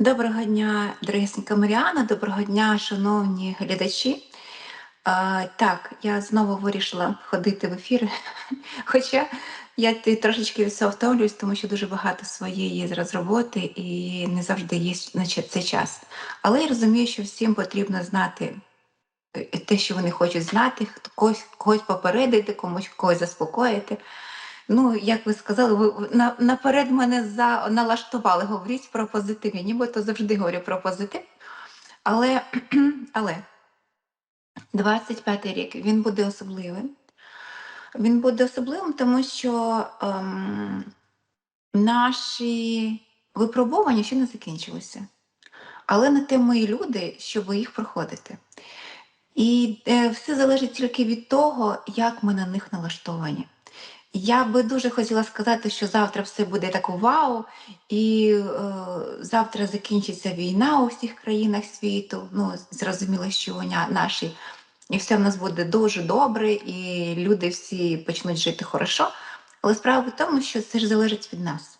Доброго дня, дорогесенька Маріана, доброго дня, шановні глядачі. Так, я знову вирішила ходити в ефір, хоча я трошечки цього втомлююсь, тому що дуже багато своєї зараз роботи і не завжди є цей час. Але я розумію, що всім потрібно знати е, те, що вони хочуть знати, когось, когось попередити, комусь когось заспокоїти. Ну, як ви сказали, ви ви на, наперед мене за налаштували. Говоріть про позитив. Я нібито завжди говорю про позитив. Але, але 25-й рік він буде особливим. Він буде особливим, тому що ем, наші випробування ще не закінчилися. Але на те і люди, щоб їх проходити. І е, все залежить тільки від того, як ми на них налаштовані. Я би дуже хотіла сказати, що завтра все буде так вау, і е, завтра закінчиться війна у всіх країнах світу. Ну, зрозуміло, що вона наші, і все в нас буде дуже добре, і люди всі почнуть жити хорошо. Але справа в тому, що це ж залежить від нас.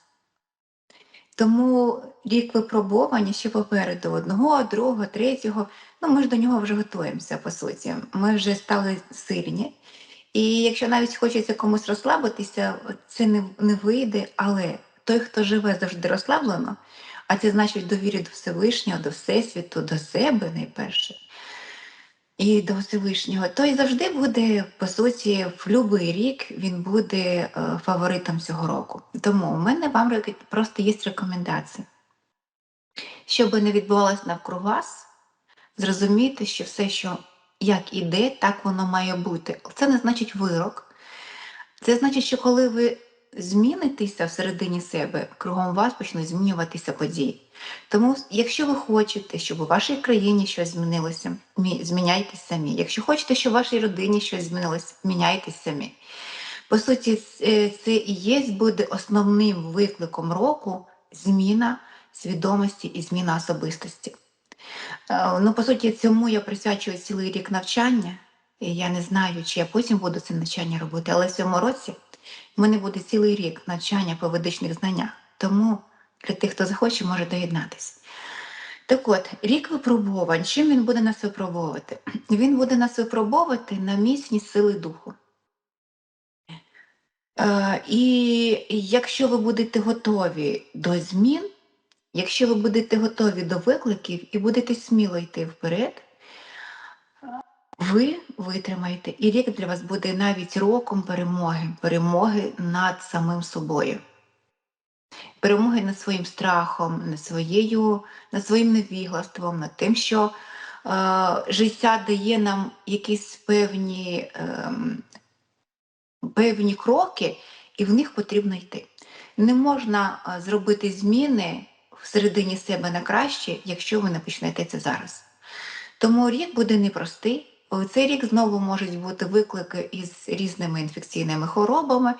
Тому рік випробування ще попереду одного, другого, третього. Ну, ми ж до нього вже готуємося, по суті. Ми вже стали сильні. І якщо навіть хочеться комусь розслабитися, це не, не вийде, але той, хто живе завжди розслаблено, а це значить довірі до Всевишнього, до Всесвіту, до себе найперше, і до Всевишнього, той завжди буде, по суті, в будь-який рік він буде е, фаворитом цього року. Тому у мене вам просто є рекомендації. Щоб не відбувалося навкруг вас, зрозуміти, що все, що як іде, так воно має бути. Це не значить вирок. Це значить, що коли ви змінитеся всередині себе, кругом вас почнуть змінюватися події. Тому, якщо ви хочете, щоб у вашій країні щось змінилося, зміняйтесь самі. Якщо хочете, щоб у вашій родині щось змінилося, міняйтесь самі. По суті, це це і є буде основним викликом року зміна свідомості і зміна особистості. Е, Ну, по суті, цьому я присвячую цілий рік навчання. І я не знаю, чи я потім буду це навчання робити, але в цьому році в мене буде цілий рік навчання по ведичних знаннях. Тому для тих, хто захоче, може доєднатися. Так от, рік випробувань. Чим він буде нас випробовувати? Він буде нас випробовувати на міцність сили духу. Е, і якщо ви будете готові до змін, якщо ви будете готові до викликів і будете сміло йти вперед, ви витримаєте, і рік для вас буде навіть роком перемоги, перемоги над самим собою, перемоги над своїм страхом, над своєю, над своїм невіглаством, над тим, що е, життя дає нам якісь певні, ем, певні кроки, і в них потрібно йти. Не можна е, зробити зміни всередині себе на краще, якщо ви не почнете це зараз. Тому рік буде непростий. У Цей рік знову можуть бути виклики із різними інфекційними хворобами.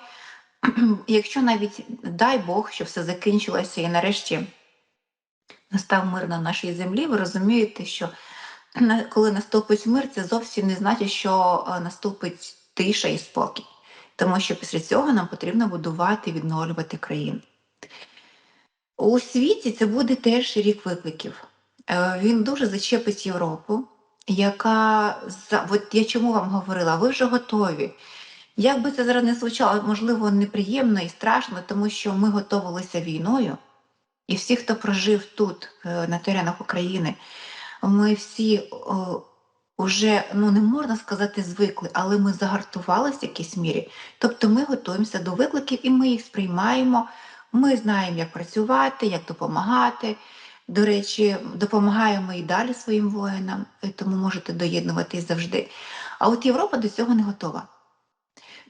Якщо навіть дай Бог, що все закінчилося і нарешті настав мир на нашій землі, ви розумієте, що коли наступить мир, це зовсім не значить, що е, наступить тиша і спокій. Тому що після цього нам потрібно будувати і відновлювати країну. У світі це буде теж рік викликів. Е, Він дуже зачепить Європу, яка от я чому вам говорила, ви вже готові. Як би це зараз не звучало, можливо, неприємно і страшно, тому що ми готувалися війною, і всі, хто прожив тут, е, на теренах України, ми всі вже ну не можна сказати звикли, але ми загартувалися в якійсь мірі. Тобто ми готуємося до викликів і ми їх сприймаємо. Ми знаємо, як працювати, як допомагати. До речі, допомагаємо і далі своїм воїнам, тому можете доєднуватись завжди. А от Європа до цього не готова.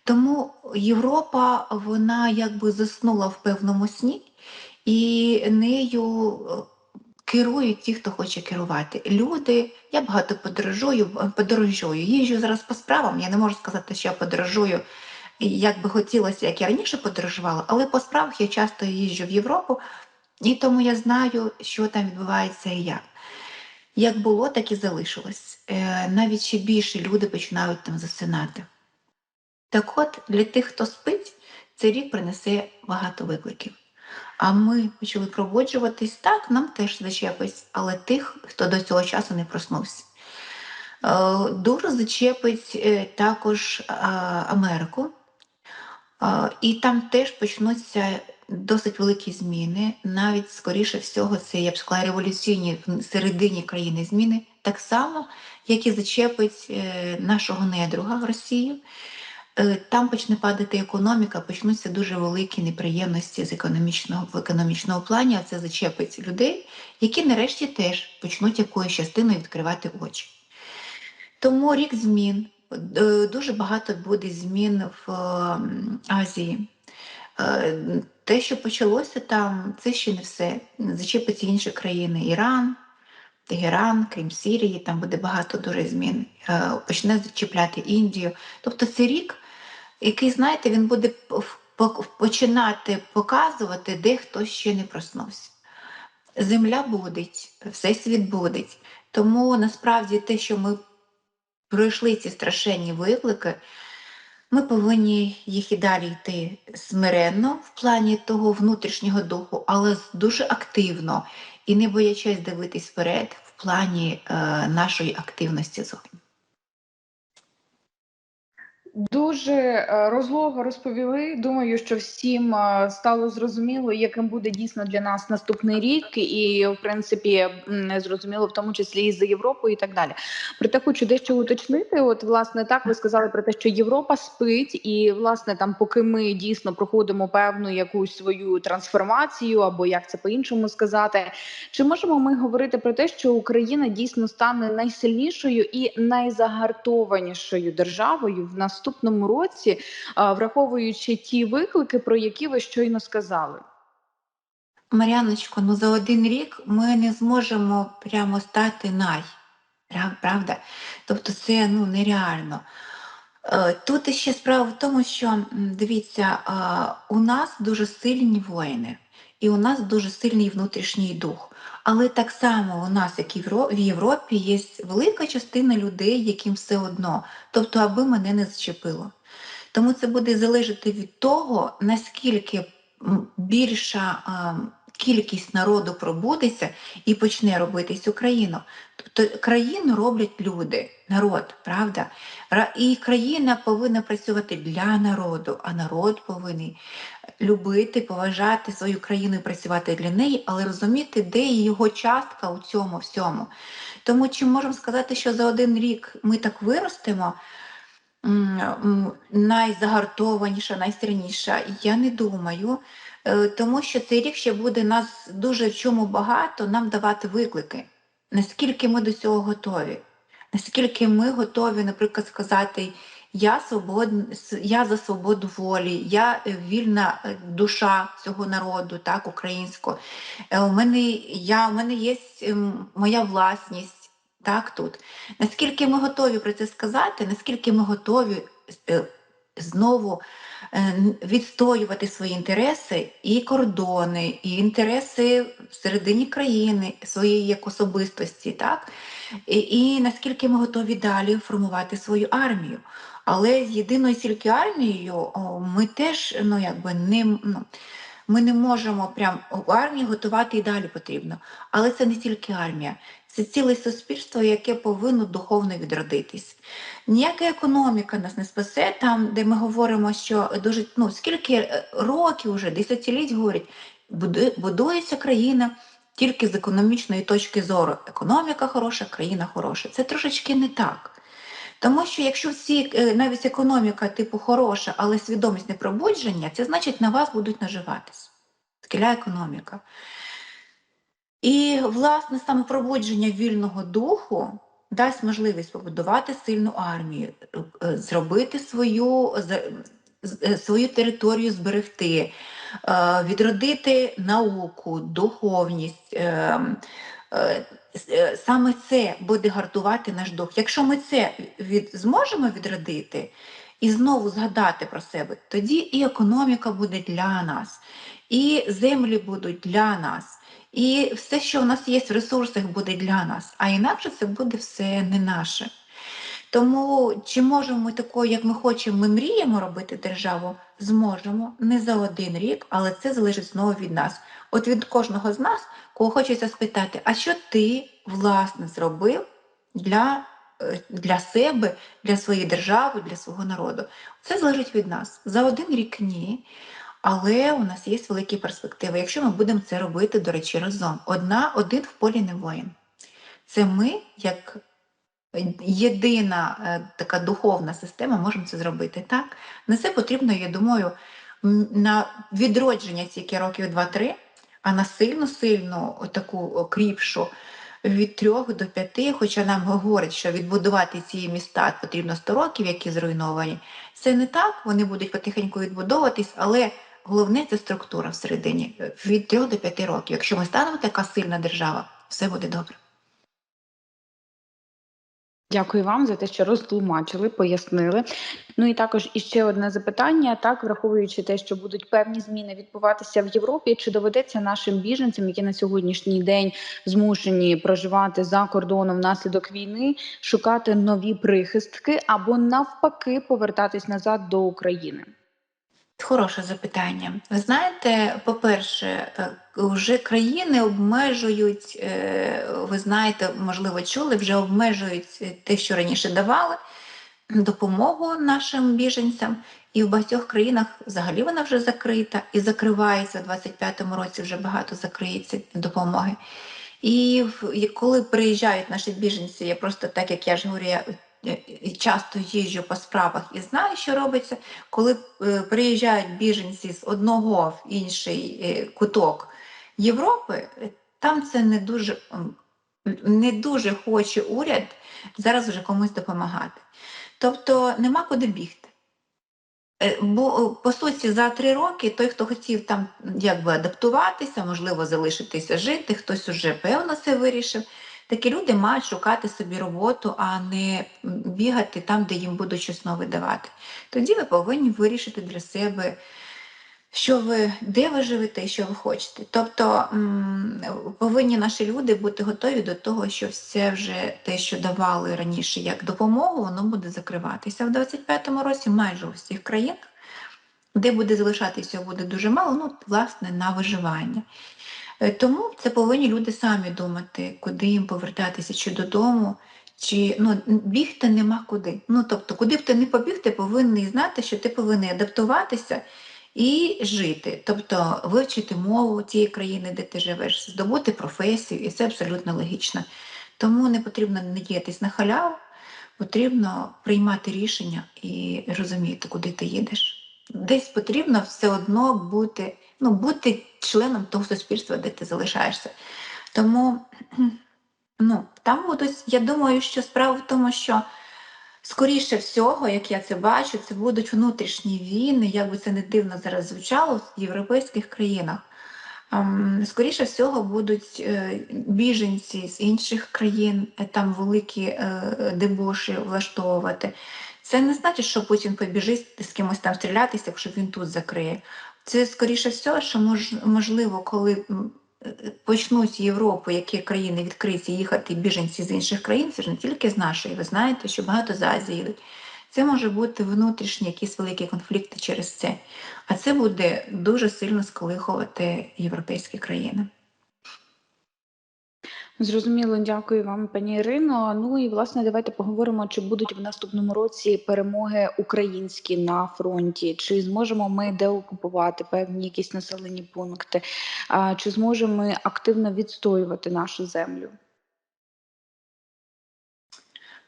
Тому Європа, вона якби заснула в певному сні, і нею е, керують ті, хто хоче керувати. Люди, я багато подорожую, подорожую, їжджу зараз по справам. Я не можу сказати, що я подорожую, як би хотілося, як я раніше подорожувала, але по справах я часто їжджу в Європу, і тому я знаю, що там відбувається і як. Як було, так і залишилось. Е, Навіть ще більше люди починають там засинати. Так от, для тих, хто спить, цей рік принесе багато викликів. А ми почали пробуджуватись, так, нам теж зачепить, але тих, хто до цього часу не проснувся. Е, Дуже зачепить е, також Америку, і там теж почнуться досить великі зміни. Навіть, скоріше всього, це я б сказала, революційні в середині країни зміни, так само, як і зачепить е, нашого недруга Росію. Е, Там почне падати економіка, почнуться дуже великі неприємності з економічного в економічному плані, а це зачепить людей, які нарешті теж почнуть якоюсь частиною відкривати очі. Тому рік змін. Е, Дуже багато буде змін в ем, Азії. Е, Те, що почалося там, це ще не все. Зачепиться інші країни: Іран, Тегеран, крім Сирії, там буде багато дуже змін. Е, Почне зачіпляти Індію. Тобто це рік, який, знаєте, він буде починати показувати, де хтось ще не проснувся. Земля будить, всесвіт будить. Тому насправді те, що ми пройшли ці страшенні виклики, ми повинні їх і далі йти смиренно в плані того внутрішнього духу, але дуже активно і не боячись дивитись вперед в плані е, нашої активності зовні. Дуже е, розлого розповіли. Думаю, що всім е, стало зрозуміло, яким буде дійсно для нас наступний рік, і в принципі зрозуміло, в тому числі і за Європою, і так далі. Проте хочу дещо уточнити. От, власне, так ви сказали про те, що Європа спить, і власне там, поки ми дійсно проходимо певну якусь свою трансформацію, або як це по-іншому сказати, чи можемо ми говорити про те, що Україна дійсно стане найсильнішою і найзагартованішою державою в наступному році, враховуючи ті виклики, про які ви щойно сказали? Мар'яночко, ну за один рік ми не зможемо прямо стати най. Правда? Тобто це ну, нереально. Е, Тут ще справа в тому, що дивіться, у нас дуже сильні воїни, і у нас дуже сильний внутрішній дух. Але так само у нас, як і в Європі, є велика частина людей, яким все одно, тобто, аби мене не зачепило. Тому це буде залежати від того, наскільки більша кількість народу пробудеться і почне робитись Україну. Тобто країну роблять люди, народ, правда? І країна повинна працювати для народу, а народ повинен любити, поважати свою країну і працювати для неї, але розуміти, де його частка у цьому всьому. Тому чи можемо сказати, що за один рік ми так виростемо? найзагартованіша, найсильніша. Я не думаю, Е, тому що цей рік ще буде нас дуже в чому багато нам давати виклики. Наскільки ми до цього готові? Наскільки ми готові, наприклад, сказати, я свобод... я за свободу волі, я е, вільна е, душа цього народу, так, українського. Е, У мене, я, у мене є ем, моя власність, так, тут. Наскільки ми готові про це сказати, наскільки ми готові знову відстоювати свої інтереси і кордони, і інтереси всередині країни, своєї як особистості, так? І, і наскільки ми готові далі формувати свою армію. Але з єдиною тільки армією ми теж ну, якби, не, ну, ми не можемо прям о, армію готувати і далі потрібно. Але це не тільки армія, це ціле суспільство, яке повинно духовно відродитись. Ніяка економіка нас не спасе там, де ми говоримо, що дуже ну скільки е, років вже десятиліть говорять, будується країна тільки з економічної точки зору. Економіка хороша, країна хороша. Це трошечки не так. Тому що якщо всі е, навіть економіка типу хороша, але свідомість не пробудження, це значить на вас будуть наживатись. Скіля економіка. І, власне, саме пробудження вільного духу дасть можливість побудувати сильну армію, е, зробити свою, е, свою територію зберегти, е, відродити науку, духовність. Саме це буде гартувати наш дух. Якщо ми це від, зможемо відродити і знову згадати про себе, тоді і економіка буде для нас, і землі будуть для нас. І все, що в нас є в ресурсах, буде для нас, а інакше це буде все не наше. Тому чи можемо ми такою, як ми хочемо, ми мріємо робити державу? Зможемо не за один рік, але це залежить знову від нас. От від кожного з нас, кого хочеться спитати, а що ти власне зробив для, е, для себе, для своєї держави, для свого народу? Це залежить від нас. За один рік ні. Але у нас є великі перспективи, якщо ми будемо це робити, до речі, разом. Одна, один в полі не воїн. Це ми, як єдина е, така духовна система, можемо це зробити. Так? На це потрібно, я думаю, на відродження тільки років 2-3, а на сильну, сильну таку кріпшу від 3 до 5, хоча нам говорять, що відбудувати ці міста потрібно 100 років, які зруйновані. Це не так, вони будуть потихеньку відбудовуватись, але головне це структура всередині від 3 до 5 років. Якщо ми станемо така сильна держава, все буде добре. Дякую вам за те, що розтлумачили, пояснили. Ну і також іще одне запитання: так, враховуючи те, що будуть певні зміни відбуватися в Європі, чи доведеться нашим біженцям, які на сьогоднішній день змушені проживати за кордоном внаслідок війни, шукати нові прихистки або навпаки повертатись назад до України? Хороше запитання. Ви знаєте, по-перше, е, вже країни обмежують, е, ви знаєте, можливо, чули, вже обмежують те, що раніше давали, допомогу нашим біженцям. І в багатьох країнах взагалі вона вже закрита і закривається у 25-му році вже багато закриється допомоги. І коли приїжджають наші біженці, я просто так як я ж говорю, я е, е, часто їжджу по справах і знаю, що робиться, коли е, приїжджають біженці з одного в інший е, куток Європи, е, там це не дуже, не дуже хоче уряд зараз вже комусь допомагати. Тобто нема куди бігти. Е, Бо е, по суті за три роки той, хто хотів там якби адаптуватися, можливо, залишитися жити, хтось уже певно це вирішив. Такі люди мають шукати собі роботу, а не бігати там, де їм будуть щось нове давати. Тоді ви повинні вирішити для себе, що ви, де ви живете і що ви хочете. Тобто повинні наші люди бути готові до того, що все вже те, що давали раніше як допомогу, воно буде закриватися. В 25-му році майже у всіх країнах, де буде залишатися, буде дуже мало, ну, власне, на виживання. Е, Тому це повинні люди самі думати, куди їм повертатися, чи додому, чи ну, бігти нема куди. Ну, тобто, куди б ти не побіг, ти повинний знати, що ти повинен адаптуватися і жити, тобто вивчити мову тієї країни, де ти живеш, здобути професію, і це абсолютно логічно. Тому не потрібно надіятись на халяву, потрібно приймати рішення і розуміти, куди ти їдеш. Десь потрібно все одно бути, ну, бути членом того суспільства, де ти залишаєшся. Тому ну, там будуть, я думаю, що справа в тому, що скоріше всього, як я це бачу, це будуть внутрішні війни, як би це не дивно зараз звучало в європейських країнах. Ем, Скоріше всього будуть е, біженці з інших країн, е, там великі е, дебоші влаштовувати. Це не значить, що Путін побіжить з кимось там стрілятися, якщо він тут закриє. Це скоріше все, що мож, можливо, коли е, почнуть Європу, які країни відкриті їхати біженці з інших країн, це ж не тільки з нашої. Ви знаєте, що багато з Азії йдуть. Це може бути внутрішні якісь великі конфлікти через це. А це буде дуже сильно сколихувати європейські країни. Зрозуміло, дякую вам, пані Ірино. Ну і власне давайте поговоримо, чи будуть в наступному році перемоги українські на фронті, чи зможемо ми деокупувати певні якісь населені пункти, чи зможемо ми активно відстоювати нашу землю?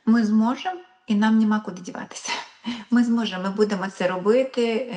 Ми зможемо, і нам нема куди діватися. Ми зможемо, ми будемо це робити.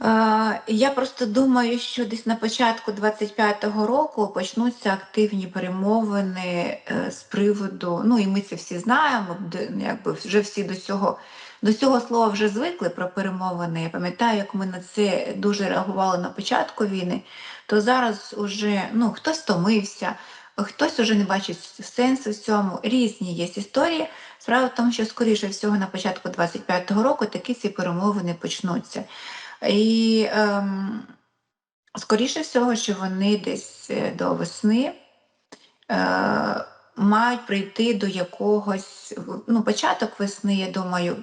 Е, Я просто думаю, що десь на початку 25-го року почнуться активні перемовини е, з приводу, ну і ми це всі знаємо, якби вже всі до цього, до цього слова вже звикли про перемовини. Я пам'ятаю, як ми на це дуже реагували на початку війни, то зараз уже ну, хтось втомився, хтось уже не бачить сенсу в цьому. Різні є історії. Справа в тому, що скоріше всього на початку 25-го року такі ці перемовини почнуться. І ем, скоріше всього, що вони десь е, до весни е, мають прийти до якогось ну, початок весни, я думаю,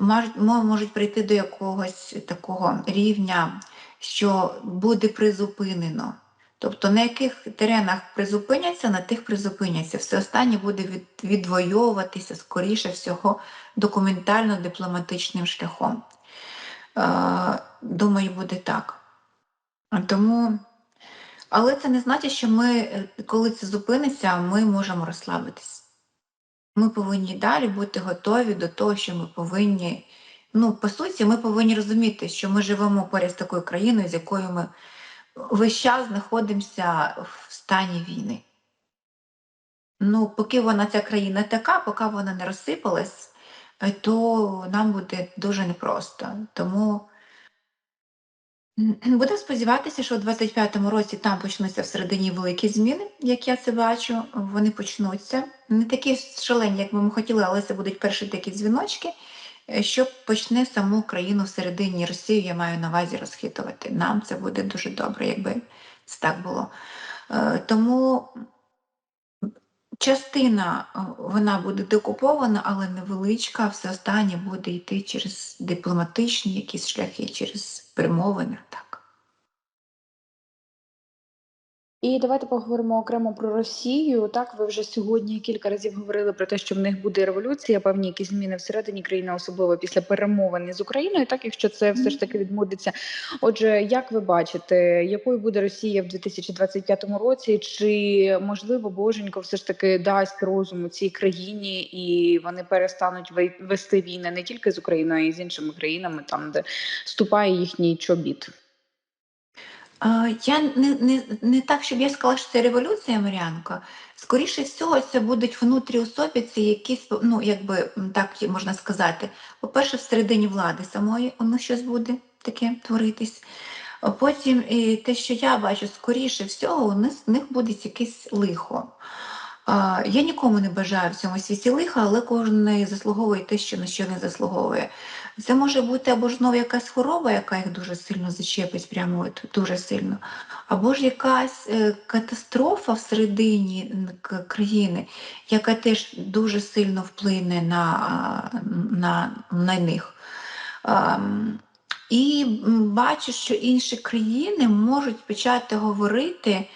маж- можуть прийти до якогось такого рівня, що буде призупинено. Тобто на яких теренах призупиняться, на тих призупиняться. Все останнє буде від, відвоюватися, скоріше всього, документально-дипломатичним шляхом. Думаю, буде так. Тому, але це не значить, що ми, е, коли це зупиниться, ми можемо розслабитись. Ми повинні далі бути готові до того, що ми повинні. Ну, по суті, ми повинні розуміти, що ми живемо поряд з такою країною, з якою ми весь час знаходимося в стані війни. Ну, поки вона ця країна така, поки вона не розсипалась, то нам буде дуже непросто. Тому будемо сподіватися, що у 25-му році там почнуться всередині великі зміни, як я це бачу. Вони почнуться. Не такі шалені, як би ми хотіли, але це будуть перші такі дзвіночки, е, що почне саму країну всередині Росію, я маю на увазі розхитувати. Нам це буде дуже добре, якби це так було. Е, Тому частина е, вона буде декупована, але невеличка, все останнє буде йти через дипломатичні якісь шляхи, через перемовини. Так. І давайте поговоримо окремо про Росію. Так, ви вже сьогодні кілька разів говорили про те, що в них буде революція, певні якісь зміни всередині країни, особливо після перемовин з Україною. Так, якщо це все ж таки відбудеться. Отже, як ви бачите, якою буде Росія в 2025 році? Чи можливо Боженько все ж таки дасть розуму цій країні, і вони перестануть вести війни не тільки з Україною, а й з іншими країнами, там де ступає їхній чобіт? Я не, не, не так, щоб я сказала, що це революція, Маріанко. Скоріше всього, це будуть внутріособіці, якісь, ну, якби так можна сказати. По-перше, всередині влади самої воно щось буде таке творитись. Потім і те, що я бачу, скоріше всього, у них, у них буде якесь лихо. Я нікому не бажаю в цьому світі лиха, але кожен заслуговує те, що на що він заслуговує. Це може бути або ж знову якась хвороба, яка їх дуже сильно зачепить, прямо от, дуже сильно, або ж якась е, катастрофа всередині країни, яка теж дуже сильно вплине на, на, на них. І бачу, що інші країни можуть почати говорити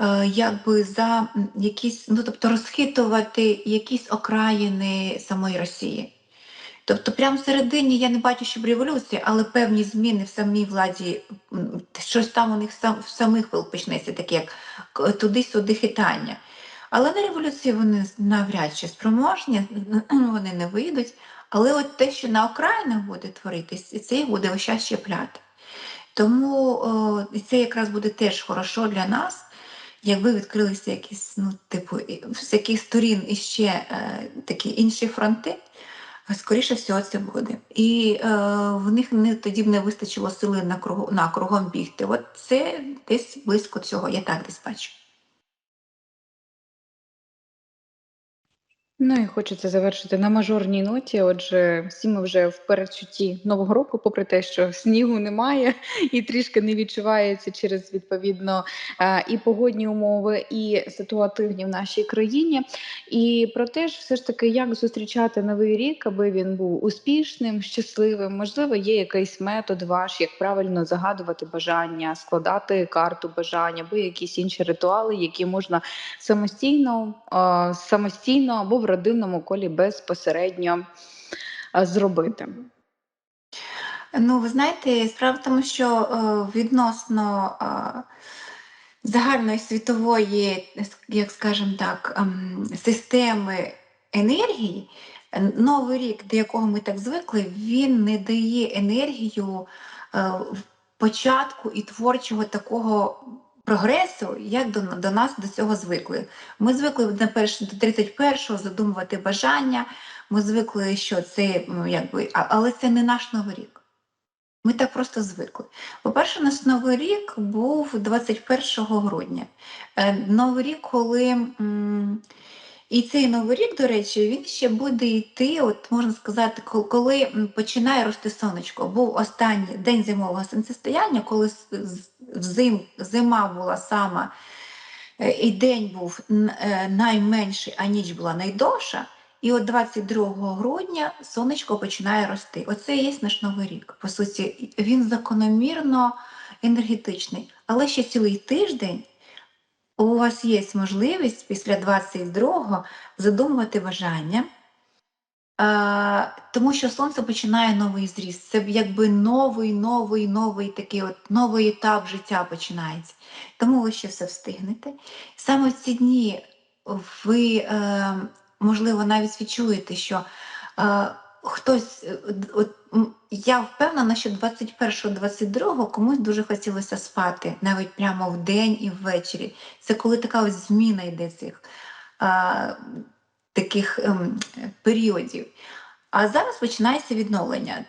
е, якби за якісь, ну тобто розхитувати якісь окраїни самої Росії. Тобто, прямо всередині я не бачу, щоб революція, але певні зміни в самій владі, щось там у них сам, в самих почнеться, таке як туди-сюди хитання. Але на революції вони навряд чи спроможні, вони не вийдуть. Але от те, що на окраїнах буде творитись, і це їх буде весь час. Тому о, це якраз буде теж хорошо для нас, якби відкрилися якісь, ну, типу, з яких сторін іще е, такі інші фронти, скоріше всього це буде. І е, в них не, тоді б не вистачило сили на, кругу, на кругом бігти. От це десь близько цього, я так десь бачу. Ну і хочеться завершити на мажорній ноті. Отже, всі ми вже в передчутті нового року, попри те, що снігу немає і трішки не відчувається через відповідно е, і погодні умови, і ситуативні в нашій країні. І про те ж, все ж таки, як зустрічати новий рік, аби він був успішним, щасливим. Можливо, є якийсь метод ваш, як правильно загадувати бажання, складати карту бажань, або якісь інші ритуали, які можна самостійно, е, самостійно або в родинному колі безпосередньо е, зробити. Ну, ви знаєте, справа в тому, що е, відносно е, загальної світової, як скажемо так, ем, системи енергії, Новий рік, до якого ми так звикли, він не дає енергію початку і творчого такого прогресу, як до, до нас до цього звикли. Ми звикли на перш, до 31-го задумувати бажання, ми звикли, що це якби, але це не наш новий рік. Ми так просто звикли. По-перше, у нас Новий рік був 21 грудня. Е, Новий рік, коли. м, І цей Новий рік, до речі, він ще буде йти, от можна сказати, коли починає рости сонечко. Був останній день зимового сонцестояння, коли взим, зима була сама е, і день був е, найменший, а ніч була найдовша. І от 22 грудня сонечко починає рости. Оце і є наш новий рік. По суті, він закономірно енергетичний. Але ще цілий тиждень у вас є можливість після 22-го задумувати бажання. Тому що сонце починає новий зріст. Це якби новий, новий, новий такий от новий етап життя починається. Тому ви ще все встигнете. Саме в ці дні ви, е, можливо, навіть відчуєте, що е, хтось, е, от, я впевнена, що 21-22 комусь дуже хотілося спати, навіть прямо в день і ввечері. Це коли така ось зміна йде цих а, таких ем, періодів. А зараз починається відновлення.